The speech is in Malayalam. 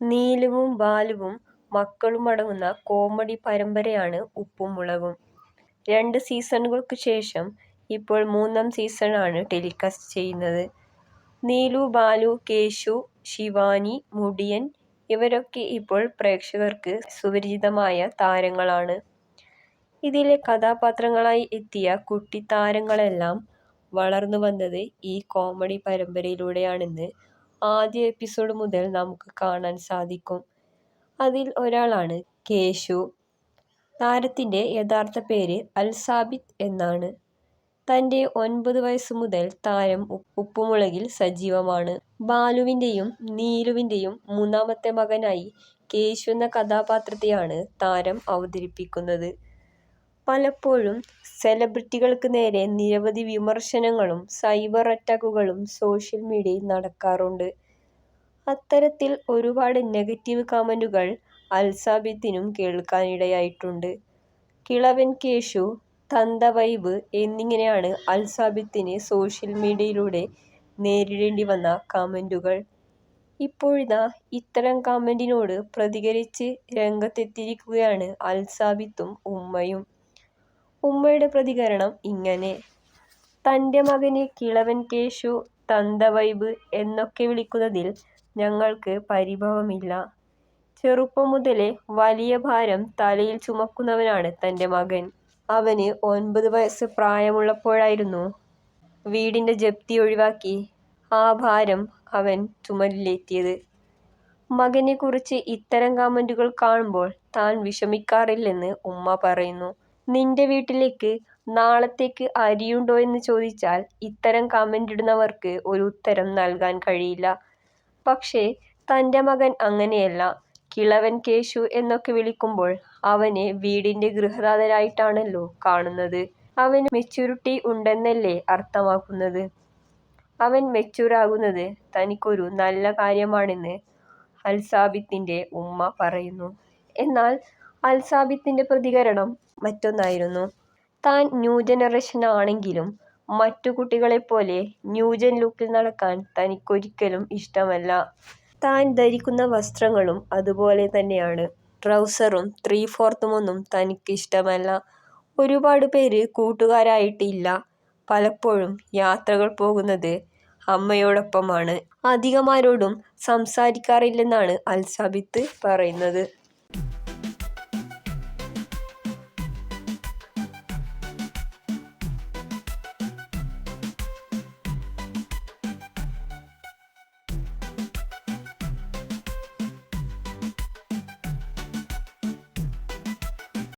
നീലുവും ബാലുവും മക്കളുമടങ്ങുന്ന കോമഡി പരമ്പരയാണ് ഉപ്പും മുളകും. രണ്ട് സീസണുകൾക്ക് ശേഷം ഇപ്പോൾ മൂന്നാം സീസണാണ് ടെലികാസ്റ്റ് ചെയ്യുന്നത്. നീലു, ബാലു, കേശു, ശിവാനി, മുടിയൻ ഇവരൊക്കെ ഇപ്പോൾ പ്രേക്ഷകർക്ക് സുപരിചിതമായ താരങ്ങളാണ്. ഇതിലെ കഥാപാത്രങ്ങളായി എത്തിയ കുട്ടിത്താരങ്ങളെല്ലാം വളർന്നു വന്നത് ഈ കോമഡി പരമ്പരയിലൂടെയാണെന്ന് ആദ്യ എപ്പിസോഡ് മുതൽ നമുക്ക് കാണാൻ സാധിക്കും. അതിൽ ഒരാളാണ് കേശു. താരത്തിന്റെ യഥാർത്ഥ പേര് അൽസാബിത് എന്നാണ്. തന്റെ ഒൻപത് വയസ്സ് മുതൽ താരം ഉപ്പുമുളകിൽ സജീവമാണ്. ബാലുവിന്റെയും നീലുവിന്റെയും മൂന്നാമത്തെ മകനായി കേശു എന്ന കഥാപാത്രത്തെയാണ് താരം അവതരിപ്പിക്കുന്നത്. പലപ്പോഴും സെലിബ്രിറ്റികൾക്ക് നേരെ നിരവധി വിമർശനങ്ങളും സൈബർ അറ്റാക്കുകളും സോഷ്യൽ മീഡിയയിൽ നടക്കാറുണ്ട്. അത്തരത്തിൽ ഒരുപാട് നെഗറ്റീവ് കമന്റുകൾ അൽസാബിത്തിനും കേൾക്കാനിടയായിട്ടുണ്ട്. കിളവൻ കേശു, തന്ത വൈബ് എന്നിങ്ങനെയാണ് അൽസാബിത്തിന് സോഷ്യൽ മീഡിയയിലൂടെ നേരിടേണ്ടി വന്ന കമന്റുകൾ ഇപ്പോഴിതാ ഇത്തരം കമന്റിനോട് പ്രതികരിച്ച് രംഗത്തെത്തിയിരിക്കുകയാണ് അൽസാബിത്തും ഉമ്മയും. ഉമ്മയുടെ പ്രതികരണം ഇങ്ങനെ. തന്റെ മകന് കിളവൻ കേശു, തന്തവൈബ് എന്നൊക്കെ വിളിക്കുന്നതിൽ ഞങ്ങൾക്ക് പരിഭവമില്ല. ചെറുപ്പം മുതലേ വലിയ ഭാരം തലയിൽ ചുമക്കുന്നവനാണ് തന്റെ മകൻ. അവന് ഒൻപത് വയസ്സ് പ്രായമുള്ളപ്പോഴായിരുന്നു വീടിന്റെ ജപ്തി ഒഴിവാക്കി ആ ഭാരം അവൻ ചുമലിലേറ്റിയത്. മകനെക്കുറിച്ച് ഇത്തരം കമന്റുകൾ കാണുമ്പോൾ താൻ വിഷമിക്കാറില്ലെന്ന് ഉമ്മ പറയുന്നു. നിന്റെ വീട്ടിലേക്ക് നാളത്തേക്ക് അരിയുണ്ടോ എന്ന് ചോദിച്ചാൽ ഇത്തരം കമന്റ് ഇടുന്നവർക്ക് ഒരു ഉത്തരം നൽകാൻ കഴിയില്ല. പക്ഷേ തന്റെ മകൻ അങ്ങനെയല്ല. കിളവൻ കേശു എന്നൊക്കെ വിളിക്കുമ്പോൾ അവനെ വീടിന്റെ ഗൃഹനാഥനായിട്ടാണല്ലോ കാണുന്നത്. അവന് മെച്യൂരിറ്റി ഉണ്ടെന്നല്ലേ അർത്ഥമാക്കുന്നത്. അവൻ മെച്യൂറാകുന്നത് തനിക്കൊരു നല്ല കാര്യമാണെന്ന് അൽസാബിത്തിന്റെ ഉമ്മ പറയുന്നു. എന്നാൽ അൽസാബിത്തിന്റെ പ്രതികരണം മറ്റൊന്നായിരുന്നു. താൻ ന്യൂ ജനറേഷൻ ആണെങ്കിലും മറ്റു കുട്ടികളെപ്പോലെ ന്യൂജൻ ലുക്കിൽ നടക്കാൻ തനിക്കൊരിക്കലും ഇഷ്ടമല്ല. താൻ ധരിക്കുന്ന വസ്ത്രങ്ങളും അതുപോലെ തന്നെയാണ്. ട്രൗസറും ത്രീ ഫോർത്തുമൊന്നും തനിക്ക് ഇഷ്ടമല്ല. ഒരുപാട് പേര് കൂട്ടുകാരായിട്ട് ഇല്ല. പലപ്പോഴും യാത്രകൾ പോകുന്നത് അമ്മയോടൊപ്പമാണ്. അധികമാരോടും സംസാരിക്കാറില്ലെന്നാണ് അൽസാബിത്ത് പറയുന്നത്.